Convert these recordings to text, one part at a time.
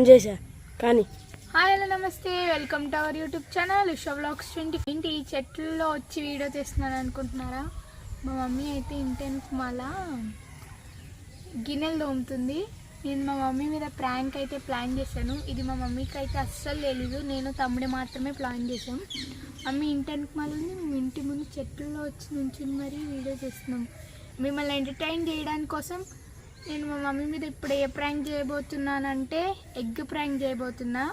On చేశా. కానీ. Hi hello namaste. Welcome to our YouTube channel Usha blogs twenty ఏంటి ఈ చెట్లలో వచ్చి వీడియో చేస్తున్నాను అనుకుంటున్నారా? మా మమ్మీ అయితే ఇంటెన్కి మళ్ళా గిన్నెలు తోముతుంది. నేను మా మమ్మీ మీద ప్రాంక్ అయితే ప్లాన్ చేశాను. ఇది మా మమ్మీకి అయితే అస్సలు తెలీదు. నేను తమ్ముడు మాత్రమే ప్లాన్ చేశాం. మమ్మీ ఇంటెన్కి మళ్ళీ మేము ఇంటి ముందు చెట్లలో వచ్చి నుంచుని మరీ వీడియో చేస్తున్నాం. మిమ్మల్ని ఎంటర్టైన్ చేయడానికి కోసం నేను మా మమ్మీ మీద ఇప్పుడు ఏ ప్రాంక్ చేయబోతున్నానంటే ఎగ్ ప్రాంక్ చేయబోతున్నా.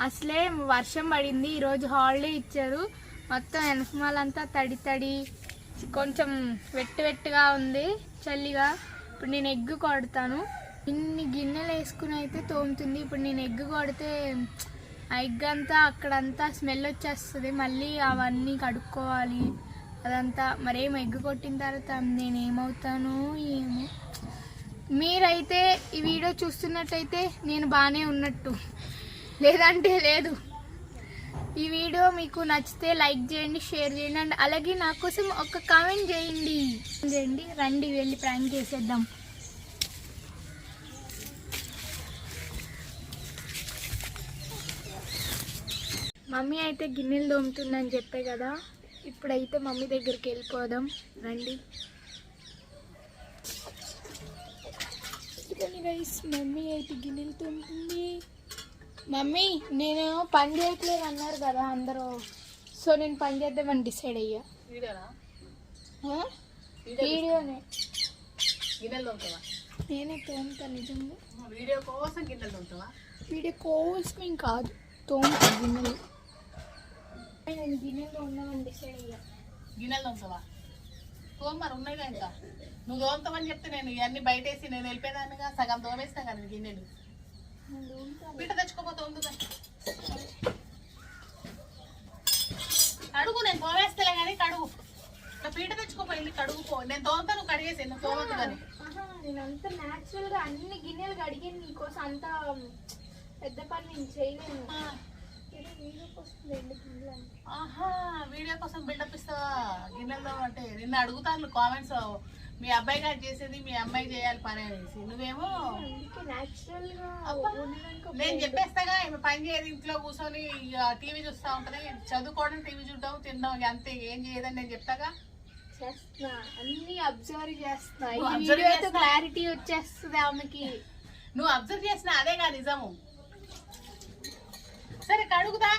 అసలే వర్షం పడింది ఈరోజు హాలిడే ఇచ్చారు. మొత్తం వెనకమాలంతా తడి తడి కొంచెం వెట్టు వెట్టుగా ఉంది చల్లిగా. ఇప్పుడు నేను ఎగ్ కొడతాను. ఇన్ని గిన్నెలు వేసుకుని అయితే తోముతుంది. ఇప్పుడు నేను ఎగ్ కొడితే ఆ ఎగ్ అంతా అక్కడంతా స్మెల్ వచ్చేస్తుంది. మళ్ళీ అవన్నీ కడుక్కోవాలి. అదంతా. మరేం ఎగ్ కొట్టిన తర్వాత నేను ఏమవుతాను ఏమో. మీరైతే ఈ వీడియో చూస్తున్నట్టయితే నేను బాగానే ఉన్నట్టు. లేదంటే లేదు. ఈ వీడియో మీకు నచ్చితే లైక్ చేయండి షేర్ చేయండి అండ్ అలాగే నా కోసం ఒక కామెంట్ చేయండి. చేయండి రండి వెళ్ళి ప్రాంక్ చేసేద్దాం. మమ్మీ అయితే గిన్నెలు తోముతుందని చెప్పే కదా. ఇప్పుడైతే మమ్మీ దగ్గరికి వెళ్ళిపోదాం. రండి. ఇదిగోండి గైస్ మమ్మీ అయితే గిన్నెలు తోముతుంది. మమ్మీ నేను పని చేయట్లేదు అన్నారు కదా అందరూ. సో నేను పని చేద్దామని డిసైడ్ అయ్యా? వీడియోనే? గిన్నెలు తోముతావా? నేనే తోముతా నిజంగా. వీడియో కోసం గిన్నెలు తోముతావా? వీడియో కోసం ఏం కాదు తోముతా గిన్నెలు. నేను గిన్నెలో ఉన్నామని డిసైడ్ అయ్యా. గిన్నెలు తోముతావా? తోమ మరి ఉన్నాయిగా ఇంకా. నువ్వు తోముతావని చెప్తే నేను ఇవన్నీ బయటేసి నేను వెళ్ళిపోయేదాన్నిగా సగం తోమేస్తా కదా నీ గిన్నెలు. పీట తెచ్చుకోపో తోముతుందా కడుగు నేను తోమేస్తలే కానీ కడుగు. నా పీట తెచ్చుకోపో వెళ్ళి కడుగుపో. నేను తోముతా నువ్వు కడిగేసి నువ్వు తోమద్దు కానీ. ఆహా, నేనంతా న్యాచురల్గా అన్ని గిన్నెలు కడిగాను నీకోసం అంత పెద్ద పని నేను చేయలేను. అంటే ఆహా వీడియో కోసం బిల్డప్ ఇస్తావా? గిన్నెలు తోమంటే నిన్ను అడుగుతాను కామెంట్స్ మీ అబ్బాయి గారు చేసేది మీ అమ్మాయి చేయాలి పని అనేసి. నువ్వేమో నేను చెప్పేస్తాగా ఈమె పని చేయదు ఇంట్లో కూర్చొని టీవీ చూస్తా ఉంటది. చదువుకోవడం టీవీ చూడడం తినడం అంతే ఏం చేయదని నేను చెప్తాగా? చేస్తున్నా. అన్ని అబ్జర్వ్ చేస్తున్నా. ఈ వీడియోతో? క్లారిటీ వచ్చేస్తుంది ఆమెకి. నువ్వు అబ్జర్వ్ చేసిన అదేగా నిజము. సరే కడుగుదా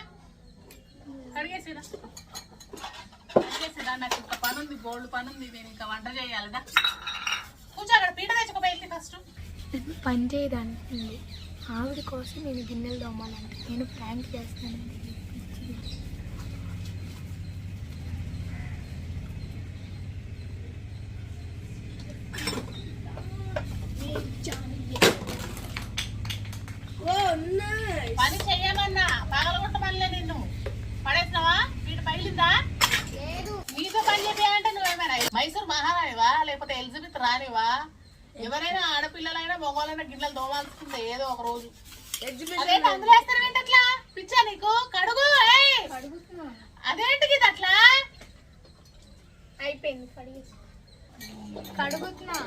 కడిగేసిరా కడిగేసిరా నాకు ఇంకా పని ఉంది గోల్డ్ పని ఉంది నేను ఇంకా వంట చేయాలిదా కూర్చో అక్కడ పీట తెచ్చుకోపోయింది ఫస్ట్ పని చేయడానికి ఆవిడ కోసం నేను గిన్నెలు దోమాలంటే నేను ప్రాంక్ చేస్తాను పని చెయ్యమన్నా పగలగొట్టమనిలే నిన్ను పడేసినావా వీటి పగిలిందా నీతో పని చేయాలంటే నువ్వేమైనా మైసూర్ మహారాణివా లేకపోతే ఎలిజబెత్ రానివా ఎవరైనా ఆడపిల్లలైనా మగవాళ్ళైనా గిన్నెలు దోమాల్సిందే ఏదో ఒక రోజు. అదేంటి అందులో వేస్తారు పిచ్చా నీకు? కడుగు ఇది అట్లా? అయిపోయింది కడుగుతున్నా.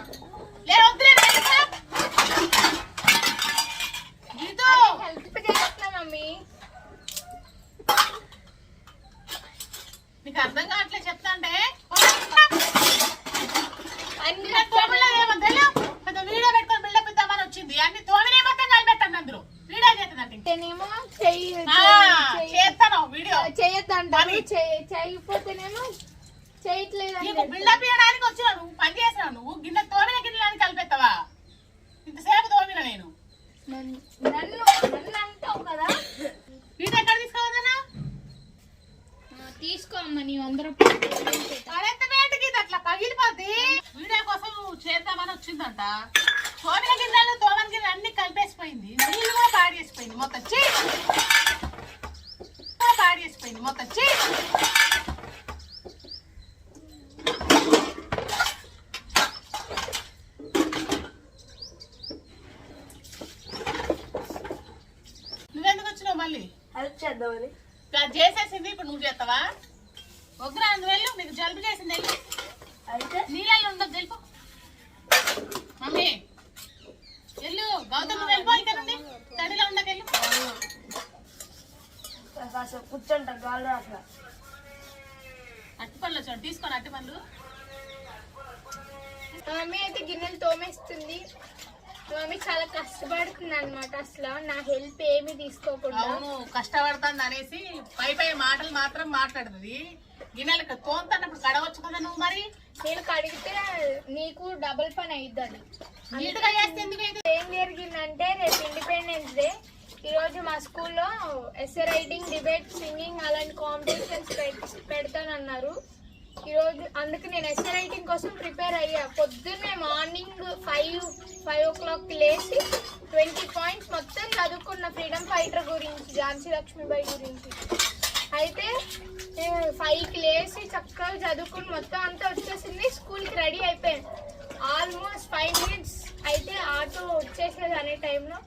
లే వద్దులే వెళ్ళిపో. గీతూ! హెల్ప్ చేస్తున్నా మమ్మీ. నీకు అర్థం కావట్లే చెప్తా అంటే. అన్ని వీడియో పెట్టుకొని బిల్డప్ ఇద్దామని వచ్చింది. అన్ని తోమినే మొత్తం కలిపెట్టండి వీడియో చేస్తుందంటే అంటేనేమో చెయ్యి చేస్తాను వీడియో. చేయొద్దంటారు చేయకపోతేనేమో చేయట్లేదు బిల్డప్ ఇవ్వడానికి వచ్చినా నువ్వు పని చేసినావు నువ్వు గిన్నె తోమిన గిన్నెలని కలిపెత్తావా? ఇంతసేపు తోమిన నేను. నన్ను నన్ను నన్ను అంటావు కదా. వీడియో ఎక్కడ తీసుకోవద్దనా తీసుకో అమ్మ నీవు అందరూ పడెత్త వేటకి ఇది అట్లా పగిలిపోద్ది వీడియో కోసం చేద్దామని వచ్చిందంట. తోమిన గిన్నెలు తోమని గిన్నెలు అన్ని కలిపేసిపోయింది. నీళ్ళు కూడా పాడు చేసిపోయింది మొత్తం. చీ! పాడు చేసిపోయింది మొత్తం. చీ! నువ్వెందుకు వచ్చినావు మళ్ళీ? హెల్ప్ చేద్దామని చేసేసింది ఇప్పుడు నువ్వు చేస్తావా? వద్దురా నువ్వు వెళ్ళు నీకు జలుబు చేసింది వెళ్ళు. అయితే? నీళ్ళల్లో ఉండదు తెలుపు మమ్మీ. వెళ్ళు. గౌతమ్ వెళ్ళిపో ఇక్కడ నుండి. తడిలో ఉండకెళ్ళు. కాసేపు కూర్చుంటా అట్టిపళ్ళు వచ్చాడు తీసుకొని అట్టిపళ్ళు మమ్మీ అయితే గిన్నెలు తోమేస్తుంది. మమ్మీ చాలా కష్టపడుతుంది అనమాట అసలు. నా హెల్ప్ ఏమి తీసుకోకుండా. కష్టపడుతుంది అనేసి పై పై మాటలు మాత్రం మాట్లాడుతుంది. గిన్నెలకు తోముతున్నప్పుడు కడవచ్చు కదా నువ్వు మరి? నేను కడిగితే నీకు డబుల్ పని అయ్యిద్ది అది నీట్గా చేస్తే ఎందుకు అయితే ఏం జరిగిందంటే రేపు ఇండిపెండెన్స్ డే ఈరోజు మా స్కూల్లో ఎస్ఏ రైటింగ్ డిబేట్ సింగింగ్ అలాంటి కాంపిటీషన్స్ పెడతానన్నారు. ఈరోజు అందుకు నేను ఎస్ఏ రైటింగ్ కోసం ప్రిపేర్ అయ్యా. పొద్దున్నే morning five five o'clock లేచి ట్వంటీ పాయింట్స్ మొత్తం చదువుకున్న ఫ్రీడమ్ ఫైటర్ గురించి ఝాన్సీ లక్ష్మీబాయి గురించి. అయితే నేను ఫైవ్కి లేచి చక్కగా చదువుకుని మొత్తం అంతా వచ్చేసింది. స్కూల్కి రెడీ అయిపోయాను ఆల్మోస్ట్ ఫైవ్ మినిట్స్ అయితే ఆటో వచ్చేసేది అనే టైంలో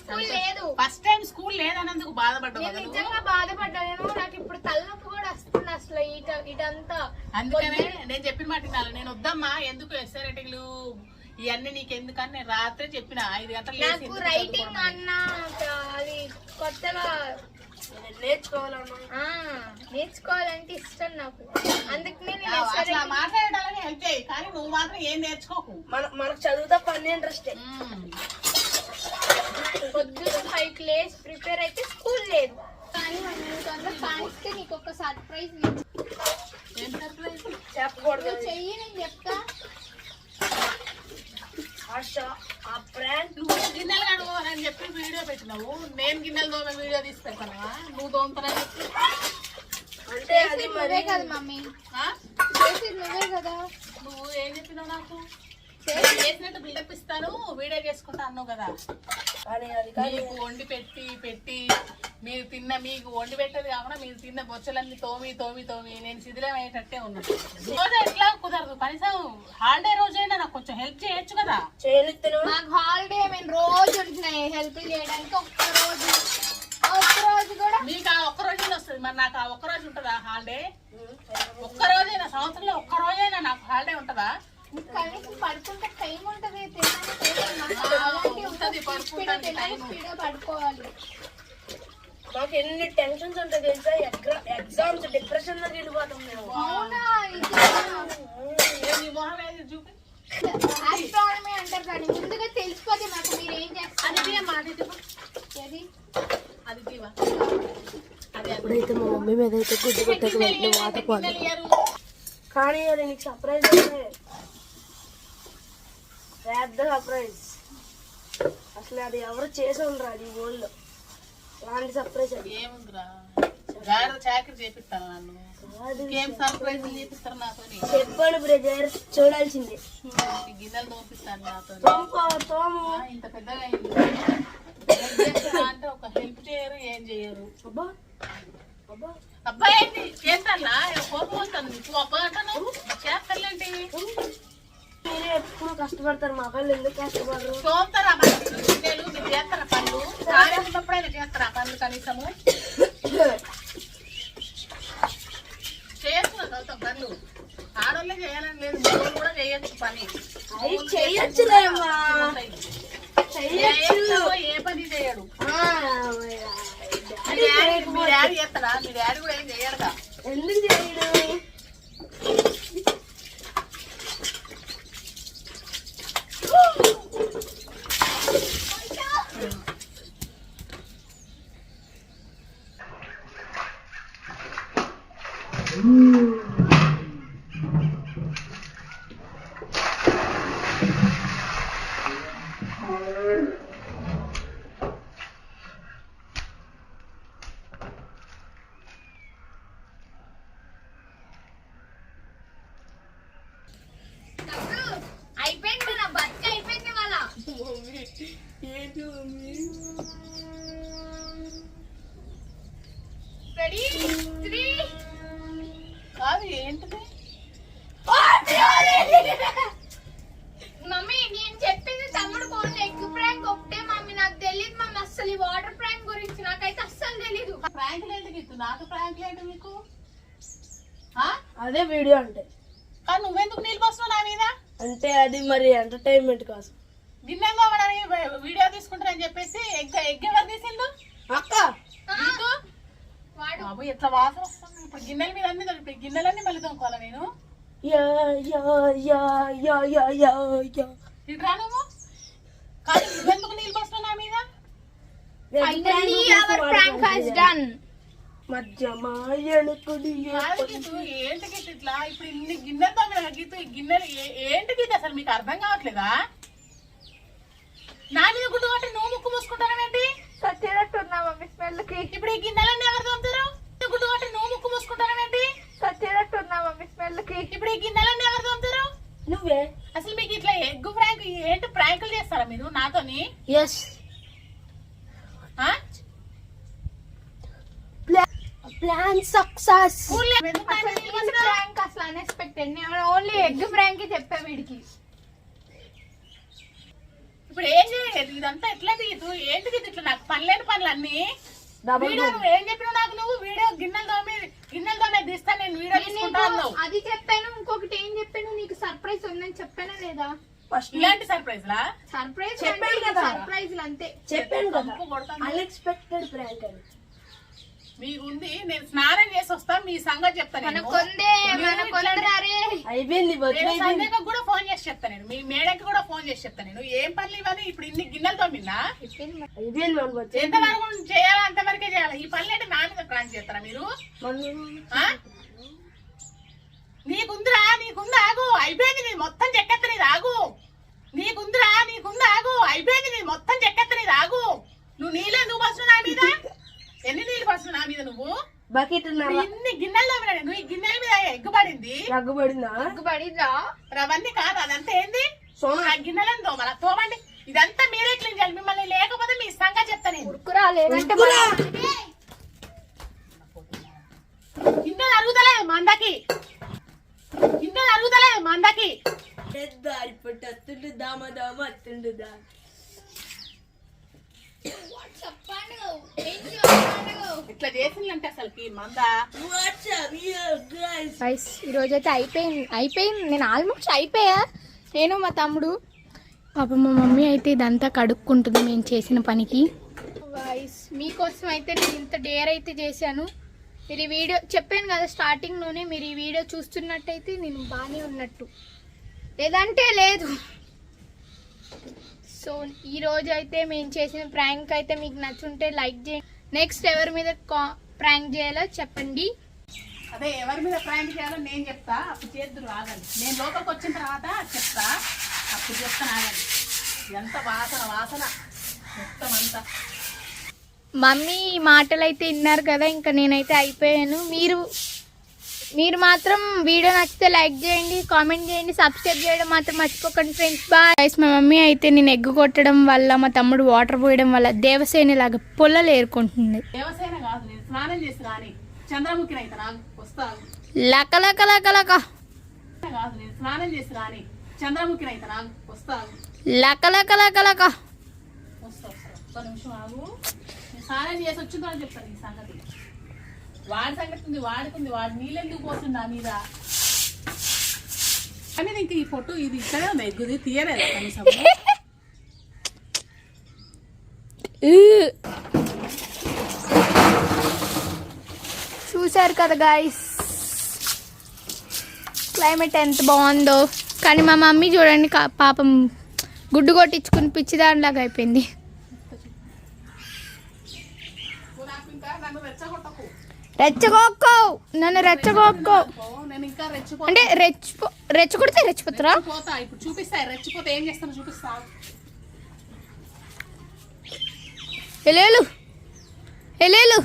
స్కూల్ లేదు. ఫస్ట్ టైం స్కూల్ లేదన్నందుకు బాధపడ్డావు నేను? నిజంగా బాధపడ్డాను. నాకు ఇప్పుడు తలనొప్పి కూడా వస్తుంది అసలు ఇట ఇటంతా అందుకనే నేను చెప్పిన మాట నేను వద్దమ్మా ఎందుకు ఎస్ఐ రైటింగ్లు ఇవన్నీ నీకు ఎందుకని నేను రాత్రే చెప్పిన. ఐదు గంటలు నాకు రైటింగ్? అన్న అది కొత్తగా ఆ, నేర్చుకోవాలంటే ఇష్టం నాకు. అందుకనే నేను మాట్లాడడానికి హెల్ప్ చేయి. కానీ నువ్వు మాత్రం ఏం నేర్చుకోకు. మన మనకు చదువుతా పని ఇంట్రెస్టే. ఉమ్. పొద్దున ఫైవ్కి లేచి ప్రిపేర్ అయితే స్కూల్ లేదు. కానీ మనం ఇంకొంత కానిస్తే నీకు ఒక సర్ప్రైజ్ చెప్పకూడదు. చెయ్యి నేను చెప్తా. ఆ బ్రాండ్ నువ్వు గిన్నెలు కడుకోవాలని చెప్పి వీడియో పెట్టినావు. నేను గిన్నెలు తోమే వీడియో తీసి నువ్వు తోముతానని చెప్పి? అంటే అది మరి కదా మమ్మీ? చేసేది నువ్వే కదా. నువ్వు ఏం చెప్పినావు నాకు? చేసినట్టు బిల్డప్ ఇస్తాను వీడియో చేసుకుంటా అన్నావు కదా. మీకు వండి పెట్టి పెట్టి మీరు తిన్న మీకు వండి పెట్టేది కాకుండా మీరు తిన్న బొచ్చలన్నీ తోమి తోమి తోమి నేను శిథిలం అయ్యేటట్టే ఉన్నాను రోజు ఎట్లా కుదరదు? కనీసం హాలిడే రోజైనా నాకు కొంచెం హెల్ప్ చేయొచ్చు కదా. మాకు హాలిడే మేము రోజు ఉంటున్నాయి హెల్ప్ చేయడానికి ఒక్క రోజు ఒక్క రోజు కూడా? మీకు ఆ ఒక్క రోజైనా వస్తుంది. మరి నాకు ఆ ఒక్క రోజు ఉంటుందా హాలిడే ఒక్క రోజైనా సంవత్సరంలో ఒక్క రోజైనా నాకు హాలిడే ఉంటుందా? కనీసం పడుకుంటే టైం ఉంటుంది. పడుకోవాలి. మాకు ఎన్ని టెన్షన్స్ ఉంటాయి తెలుసా? ఎగ్జామ్స్ డిప్రెషన్లోకి వెళ్ళిపోతాం మేము. ఆస్ట్రానమీ అంటారు కానీ ముందుగా తెలిసిపోతే మాకు మీరు ఏం చేస్తారు. ఇప్పుడైతే మా మమ్మీ మీద అయితే గుడ్డు కొట్టక వెంటనే వాటర్ ఇయ్యరు. కానీ అది నీకు సర్ప్రైజ్ పెద్ద సర్ప్రైజ్ అసలు అది ఎవరు చేసి ఉండరు అది వరల్డ్ అలాంటి సర్ప్రైజ్ ఏముందిరా? గాడిద చాకరీ చేపిస్తాను నన్ను. అది ఏం సర్ప్రైజ్ చేపిస్తారు నాతో చెప్పండి బ్రదర్ చూడాల్సిందే. గిన్నెలు తోపిస్తాను నాతో ఇంత పెద్దగా అయింది అంటే ఒక హెల్ప్ చేయరు ఏం చేయరు. అబ్బా. అబ్బా. అబ్బాయి ఏంటి? చేస్తానా కోపం వస్తుంది. నీకు అబ్బాయి అంటాను చేస్తానులేంటి మీరే ఎప్పుడు కష్టపడతారు మా వాళ్ళు ఎందుకు కష్టపడరు? చూస్తారా చేస్తారా పనులు రాలేనప్పుడైనా చేస్తారా పనులు కనీసము? చేయొచ్చు గౌతమ్ పనులు ఆడవాళ్ళే చేయాలని లేదు మగవాళ్ళు కూడా చేయొచ్చు పని. చేయొచ్చు, ఏ పని చేయడు. మీ డాడీ చేస్తారా మీ డాడీ కూడా ఏం చేయడుగా ఎందుకు చేయడు తమ్ముడు, అయిపోయింది నా బతుక అయిపోయింది వాళ్ళ రెడీ త్రీ కాదు ఏంటిది మమ్మీ నేను చెప్పింది తమ్ముడు ఫోన్ ఎగ్ ప్రాంక్ ఒకటే మమ్మీ నాకు తెలియదు మమ్మీ అస్సలు ఈ వాటర్ ప్రాంక్ గురించి నాకైతే అస్సలు తెలీదు ప్రాంకులు ఏంటి గీతు నాకు ప్రాంకులు ఏంటి మీకు? ఆ? అదే వీడియో అంటే. కానీ నువ్వెందుకు నీళ్ళు పోస్తున్నావు నా మీద? అంటే అది మరి ఎంటర్టైన్మెంట్ కోసం. గిన్నెలో వీడియో తీసుకుంటారని చెప్పేసి ఎగ్ ఎగ్ ఎవరు తీసిండు అక్క. బాబు ఎట్లా వాసన వస్తుంది? ఇప్పుడు గిన్నెల మీద అన్ని ఇప్పుడు గిన్నెలన్నీ మళ్ళీ తోముకోవాలా నేను? Yeah yeah yeah yeah yeah yeah yeah. ఇటు రా నువ్వు? కాదు నువ్వెందుకు నీళ్ళు పోస్తున్నావు నా మీద? Finally our prank has done మధ్య మాయనుకుడి కాదు గీతు, ఏంటి గీత ఇట్లా? ఇప్పుడు ఇన్ని గిన్నెలు తోమిన గీతు ఈ గిన్నెలు ఏ- ఏంటి గీత అసలు? మీకు అర్థం కావట్లేదా? నా మీద గుడ్డు కొట్టి నువ్వు ముక్కు మూసుకుంటానండి సచ్చేటట్టున్నా మమ్మీ స్మెల్కి ఇప్పుడు ఈ గిన్నెలన్నీ ఎవరు తోముతారు గుడ్డు కొట్టి నువ్వు ముక్కు మూసుకుంటానండి సచ్చేటట్టున్నా మమ్మీ స్మెల్కి ఇప్పుడు ఈ గిన్నెలన్నీ ఎవరు తోముతారు నువ్వే. అసలు మీకు ఇట్లా ఎగ్గు ప్రాంక్ ఏంటి ప్రాంకులు చేస్తారా మీరు నాతోని? ఎస్ ఆ? Plan success? ప్రాంక్ అసలు అన్ఎక్స్పెక్టెడ్ నేను ఓన్లీ ఎగ్ ప్రాంక్ చెప్పా వీడికి. ఇప్పుడు ఏం చేయలేదు? ఇదంతా ఎట్లా తీయదు? ఏంటి ఇది ఇట్లా? నాకు పనిలేని పనులు అన్ని వీడియో నువ్వు ఏం చెప్పినావు నాకు? నువ్వు వీడియో గిన్నెలు తోమి గిన్నెలు తోమే తీస్తా నేను వీడియో అది చెప్పాను ఇంకొకటి ఏం చెప్పాను నీకు సర్ప్రైజ్ ఉందని చెప్పానా లేదా? ఇలాంటి సర్ప్రైజ్ లా సర్ప్రైజ్ చెప్పాను కదా. సర్ప్రైజ్ అంతే. చెప్పాను కదా. అన్ఎక్స్పెక్టెడ్ ప్రాంక్ అని ఉంది నేను స్నానం చేసి వస్తా మీ సంగతి చెప్తాను నేను. అయిపోయింది నేను కూడా ఫోన్ చేసి చెప్తాను నేను. మీ మేడకి కూడా ఫోన్ చేసి చెప్తాను నేను. ఏం పనులు ఇవన్నీ? ఇప్పుడు ఇన్ని గిన్నెలు తోమినా చెప్పింది మరి. అయిపోయింది మన వచ్చే ఎంతవరకు చేయాలా అంతవరకే చేయాలి. ఈ పనులు అంటే నా మీద ప్రాంక్ చేస్తారా మీరు? ఆ? నీకుందిరా నీకుంది ఆగు. అయిపోయింది నీ మొత్తం చెక్కెత్త నీది ఆగు. నీకుందిరా నీకుంది ఆగు. అయిపోయింది నీ మొత్తం చెక్కెత్త నీది ఆగు. నువ్వు నీళ్ళే నువ్వు నా మీద? ఎన్ని నీళ్ళు పసు నా మీద నువ్వు? బకెట్ ఇప్పుడు ఇన్ని గిన్నెల్లో ఉన్నాయి. నువ్వు ఈ గిన్నెల మీద ఎగ్గుపడింది పడిద్దా మరి అవన్నీ కాదు అదంతా ఏంది? సోనా. ఆ గిన్నెలను తోమల తోమండి. ఇదంతా మీరే క్లీన్ చేయాలి. మిమ్మల్ని లేకపోతే మీ సంగతి చెప్తా నేను. ఉరుకురా లేదంటే. గిన్నెలు అరుగుతలేదు మందకి. గిన్నెలు అరుగుతలేదు మందకి. దారి పట్టు అత్తుండు దామ దామ అత్తుండు దా. ఇట్లా చేసిందంటే మంద. ఈరోజు అయితే అయిపోయింది. అయిపోయింది. నేను ఆల్మోస్ట్ అయిపోయా. నేను మా తమ్ముడు. పాప మా మమ్మీ అయితే ఇదంతా కడుక్కుంటుంది మేము చేసిన పనికి. గైస్ మీకోసం అయితే నేను ఇంత డేర్ అయితే చేశాను. మీరు ఈ వీడియో చెప్పాను కదా స్టార్టింగ్లోనే మీరు ఈ వీడియో చూస్తున్నట్టయితే నేను బాగానే ఉన్నట్టు. లేదంటే లేదు. సో ఈ రోజు అయితే మేము చేసిన ప్రాంక్ అయితే మీకు నచ్చుంటే లైక్ చేయండి. నెక్స్ట్ ఎవరి మీద ప్రాంక్ చేయాలో చెప్పండి. అదే ఎవరి మీద ప్రాంక్ చేయాలో నేను చెప్తా అప్పుడు చేద్దరు ఆగండి. నేను లోపలికి వచ్చిన తర్వాత చెప్తా అప్పుడు చెప్తాను ఆగండి. ఎంత వాసన వాసన. మొత్తం అంతా. మమ్మీ ఈ మాటలు అయితే విన్నారు కదా ఇంకా నేనైతే అయిపోయాను. మీరు మీరు మాత్రం వీడియో నచ్చితే లైక్ చేయండి కామెంట్ చేయండి సబ్స్క్రైబ్ చేయడం మాత్రం మర్చిపోకండి ఫ్రెండ్స్. బాయ్ మా మమ్మీ అయితే నేను ఎగ్గు కొట్టడం వల్ల మా తమ్ముడు వాటర్ పోయడం వల్ల దేవసేన లాగా పొల్లలు ఏరుకుంటుంది. దేవసేన కాదు నేను స్నానం చేసి రాని చంద్రముఖిని అయితే నాకు వస్తా లక లక లక లక. కాదు నేను స్నానం చేసి రాని చంద్రముఖిని అయితే నాకు వస్తా లక లక లక లక. వస్తా వస్తా. ఒక్క నిమిషం ఆగు. నేను స్నానం చేసి వచ్చిందో అని చెప్తాను ఈ సంగతి. వాడి సంగతి ఉంది వాడుకుంది వాడు నీళ్ళెందుకు పోతుందా మీద? కానీ ఇంక ఈ ఫోటో ఇది ఇక్కడే ఉంది ఎగ్గుది తీయలేదు కనీసం? చూశారు కదా గాయస్ క్లైమేట్ ఎంత బాగుందో. కానీ మా మమ్మీ చూడండి పాపం గుడ్డు కొట్టించుకుని పిచ్చిదానిలాగా అయిపోయింది నువ్వు నాకు ఇంకా నన్ను రెచ్చగొట్టకు రెచ్చగొక్కో. నన్ను రెచ్చగొక్కో. ఓ, నేను ఇంకా రెచ్చిపో అంటే రెచ్చిపో రెచ్చగొడితే రెచ్చిపోతారా? పోతా ఇప్పుడు చూపిస్తా. రెచ్చిపోతే ఏం చేస్తాను చూపిస్తా. ఎలేలు ఎలేలు